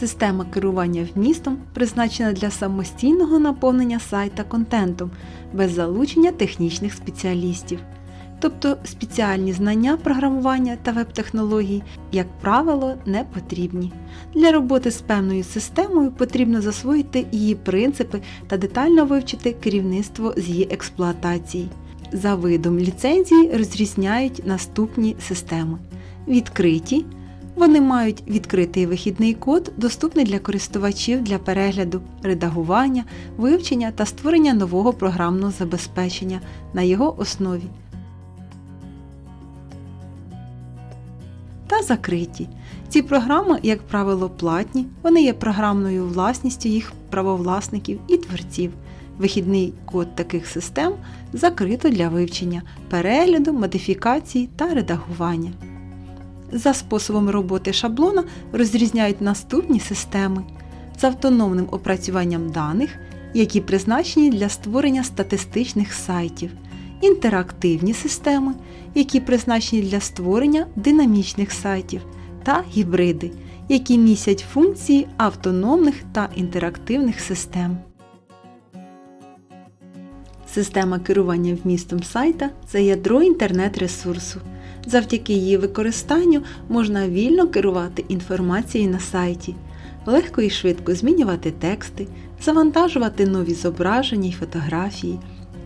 Система керування вмістом призначена для самостійного наповнення сайта контентом без залучення технічних спеціалістів. Тобто спеціальні знання програмування та веб-технологій, як правило, не потрібні. Для роботи з певною системою потрібно засвоїти її принципи та детально вивчити керівництво з її експлуатації. За видом ліцензії розрізняють наступні системи: відкриті. Вони мають відкритий вихідний код, доступний для користувачів для перегляду, редагування, вивчення та створення нового програмного забезпечення на його основі. Та закриті. Ці програми, як правило, платні, вони є програмною власністю їх правовласників і творців. Вихідний код таких систем закрито для вивчення, перегляду, модифікації та редагування. За способом роботи шаблона розрізняють наступні системи з автономним опрацюванням даних, які призначені для створення статистичних сайтів, інтерактивні системи, які призначені для створення динамічних сайтів, та гібриди, які містять функції автономних та інтерактивних систем. Система керування вмістом сайта це ядро інтернет-ресурсу. Завдяки її використанню можна вільно керувати інформацією на сайті, легко і швидко змінювати тексти, завантажувати нові зображення й фотографії,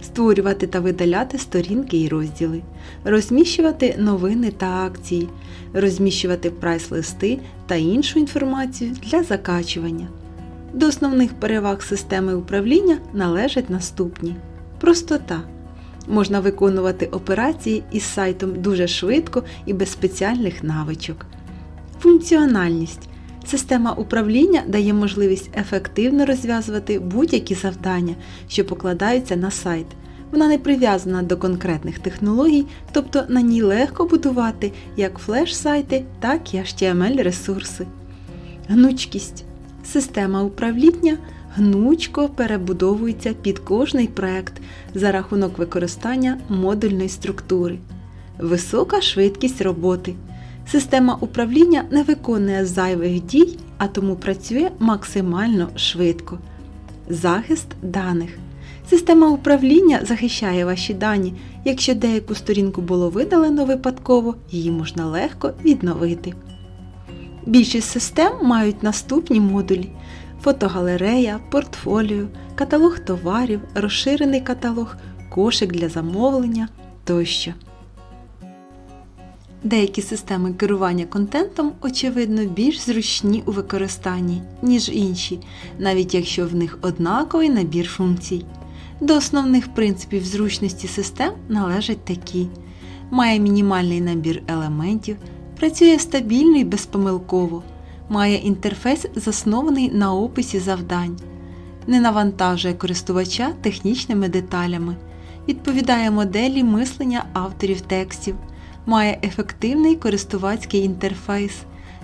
створювати та видаляти сторінки і розділи, розміщувати новини та акції, розміщувати прайс-листи та іншу інформацію для закачування. До основних переваг системи управління належать наступні: простота. Можна виконувати операції із сайтом дуже швидко і без спеціальних навичок. Функціональність. Система управління дає можливість ефективно розв'язувати будь-які завдання, що покладаються на сайт. Вона не прив'язана до конкретних технологій, тобто на ній легко будувати як флеш-сайти, так і HTML-ресурси. Гнучкість. Система управління гнучко перебудовується під кожний проект за рахунок використання модульної структури. Висока швидкість роботи. Система управління не виконує зайвих дій, а тому працює максимально швидко. Захист даних. Система управління захищає ваші дані. Якщо деяку сторінку було видалено випадково, її можна легко відновити. Більшість систем мають наступні модулі: фотогалерея, портфоліо, каталог товарів, розширений каталог, кошик для замовлення тощо. Деякі системи керування контентом, очевидно, більш зручні у використанні, ніж інші, навіть якщо в них однаковий набір функцій. До основних принципів зручності систем належать такі: має мінімальний набір елементів, працює стабільно і безпомилково, має інтерфейс, заснований на описі завдань, не навантажує користувача технічними деталями, відповідає моделі мислення авторів текстів, має ефективний користувацький інтерфейс,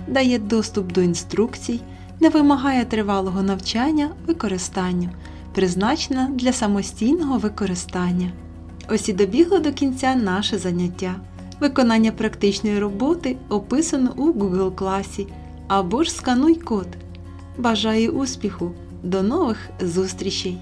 дає доступ до інструкцій, не вимагає тривалого навчання використанню, призначена для самостійного використання. Ось і добігло до кінця наше заняття. Виконання практичної роботи описано у Google класі або ж скануй код. Бажаю успіху! До нових зустрічей!